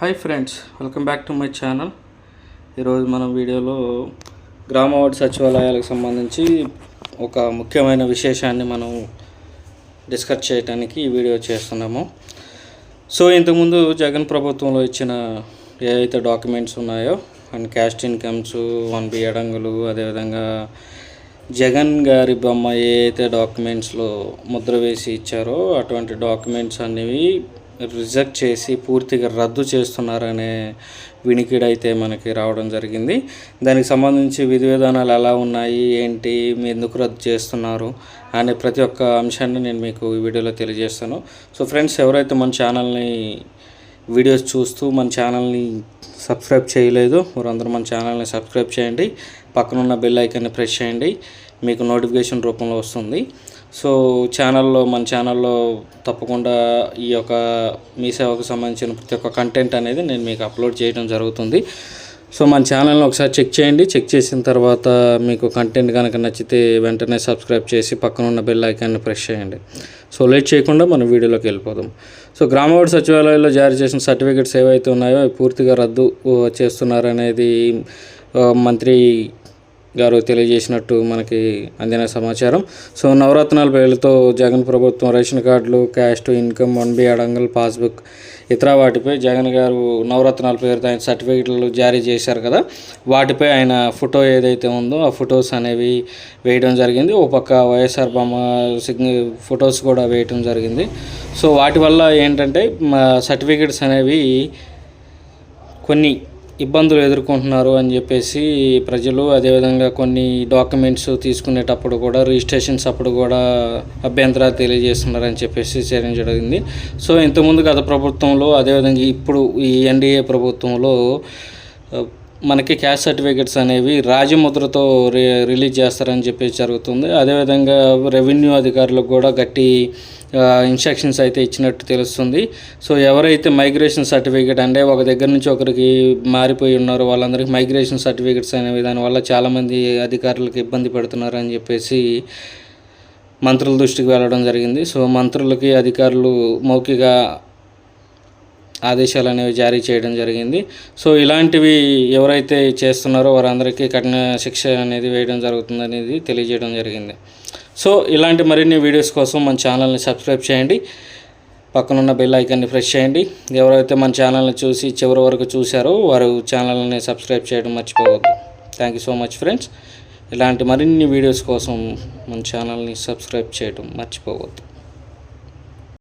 Hi friends welcome back to my channel ఈరోజు మనం వీడియోలో గ్రామ వార్డు సచివాలయాలకు సంబంధించి ఒక ముఖ్యమైన విశేషాన్ని మనం డిస్కస్ చేయడానికి ఈ వీడియో చేస్తున్నాము. సో ఇంతకుముందు జగన్ ప్రభుత్వంలో ఇచ్చిన ఏవైతే డాక్యుమెంట్స్ ఉన్నాయో and caste incomes one B అడంగులు అదేవిధంగా జగన్ గారి బొమ్మ ఏ అయితే డాక్యుమెంట్స్లో ముద్ర వేసి ఇచ్చారో అటువంటి డాక్యుమెంట్స్ అనేవి రిజెక్ట్ చేసి పూర్తిగా రద్దు చేస్తున్నారనే వినికిడైతే మనకి రావడం జరిగింది. దానికి సంబంధించి విధి విధానాలు ఎలా ఉన్నాయి? ఏంటి? మీ ఎందుకు రద్దు చేస్తున్నారు? అనే ప్రతి ఒక్క అంశాన్ని నేను మీకు ఈ వీడియోలో తెలియజేస్తాను. సో ఫ్రెండ్స్ ఎవరైతే మన ఛానల్ని వీడియోస్ చూస్తూ మన ఛానల్ని సబ్స్క్రైబ్ చేయలేదు. వారందరూ మన ఛానల్ని సబ్స్క్రైబ్ చేయండి. పక్కనున్న బెల్ ఐకాన్ని ప్రెస్ చేయండి. మీకు నోటిఫికేషన్ రూపంలో వస్తుంది. సో ఛానల్లో మన ఛానల్లో తప్పకుండా ఈ యొక్క మీ సేవకు సంబంధించిన ప్రతి ఒక్క కంటెంట్ అనేది నేను మీకు అప్లోడ్ చేయడం జరుగుతుంది. సో మన ఛానల్ని ఒకసారి చెక్ చేయండి. చెక్ చేసిన తర్వాత మీకు కంటెంట్ కనుక నచ్చితే వెంటనే సబ్స్క్రైబ్ చేసి పక్కన ఉన్న బెల్ ఐకాన్ని ప్రెస్ చేయండి. సో లేట్ చేయకుండా మనం వీడియోలోకి వెళ్ళిపోదాం. సో గ్రామవాడ సచివాలయాల్లో జారీ చేసిన సర్టిఫికెట్స్ ఏవైతే ఉన్నాయో అవి పూర్తిగా రద్దు చేస్తున్నారనేది మంత్రి గారు తెలియజేసినట్టు మనకి అందిన సమాచారం. సో నవరత్నాల పేర్లతో జగన్ ప్రభుత్వం రేషన్ కార్డులు క్యాస్ట్ ఇన్కమ్ వన్ బి అడంగల్ పాస్బుక్ ఇతర వాటిపై జగన్ గారు నవరత్నాల పేరుతో ఆయన సర్టిఫికెట్లు జారీ చేశారు కదా. వాటిపై ఆయన ఫోటో ఏదైతే ఉందో ఆ ఫొటోస్ అనేవి వేయడం జరిగింది. ఓ పక్క వైఎస్ఆర్ బొమ్మ సిగ్ని ఫొటోస్ కూడా వేయటం జరిగింది. సో వాటి వల్ల ఏంటంటే మా సర్టిఫికెట్స్ అనేవి కొన్ని ఇబ్బందులు ఎదుర్కొంటున్నారు అని చెప్పేసి ప్రజలు అదేవిధంగా కొన్ని డాక్యుమెంట్స్ తీసుకునేటప్పుడు కూడా రిజిస్ట్రేషన్స్ అప్పుడు కూడా అభ్యంతరాలు తెలియజేస్తున్నారని చెప్పేసి చేయడం జరిగింది సో ఇంతకుముందు గత ప్రభుత్వంలో అదేవిధంగా ఇప్పుడు ఈ ఎన్డీఏ ప్రభుత్వంలో మనకి క్యాస్ట్ సర్టిఫికెట్స్ అనేవి రాజముద్రతో రి రిలీజ్ చేస్తారని చెప్పేసి జరుగుతుంది. అదేవిధంగా రెవెన్యూ అధికారులకు కూడా గట్టి ఇన్స్ట్రక్షన్స్ అయితే ఇచ్చినట్టు తెలుస్తుంది. సో ఎవరైతే మైగ్రేషన్ సర్టిఫికేట్ అంటే ఒక దగ్గర నుంచి ఒకరికి మారిపోయి ఉన్నారో వాళ్ళందరికీ మైగ్రేషన్ సర్టిఫికెట్స్ అనేవి దానివల్ల చాలామంది అధికారులకు ఇబ్బంది పడుతున్నారు అని చెప్పేసి మంత్రుల దృష్టికి వెళ్ళడం జరిగింది. సో మంత్రులకి అధికారులు మౌఖిక ఆదేశాలు అనేవి జారీ చేయడం జరిగింది. సో ఇలాంటివి ఎవరైతే చేస్తున్నారో వారందరికీ కఠిన శిక్ష అనేది వేయడం జరుగుతుంది అనేది తెలియజేయడం జరిగింది. సో ఇలాంటి మరిన్ని వీడియోస్ కోసం మన ఛానల్ని సబ్స్క్రైబ్ చేయండి. పక్కనున్న బెల్ ఐకాన్ని ప్రెస్ చేయండి. ఎవరైతే మన ఛానల్ని చూసి చివరి వరకు చూశారో వారు ఛానల్ని సబ్స్క్రైబ్ చేయడం మర్చిపోవద్దు. Thank you so much friends ఇలాంటి మరిన్ని వీడియోస్ కోసం మన ఛానల్ని సబ్స్క్రైబ్ చేయడం మర్చిపోవద్దు.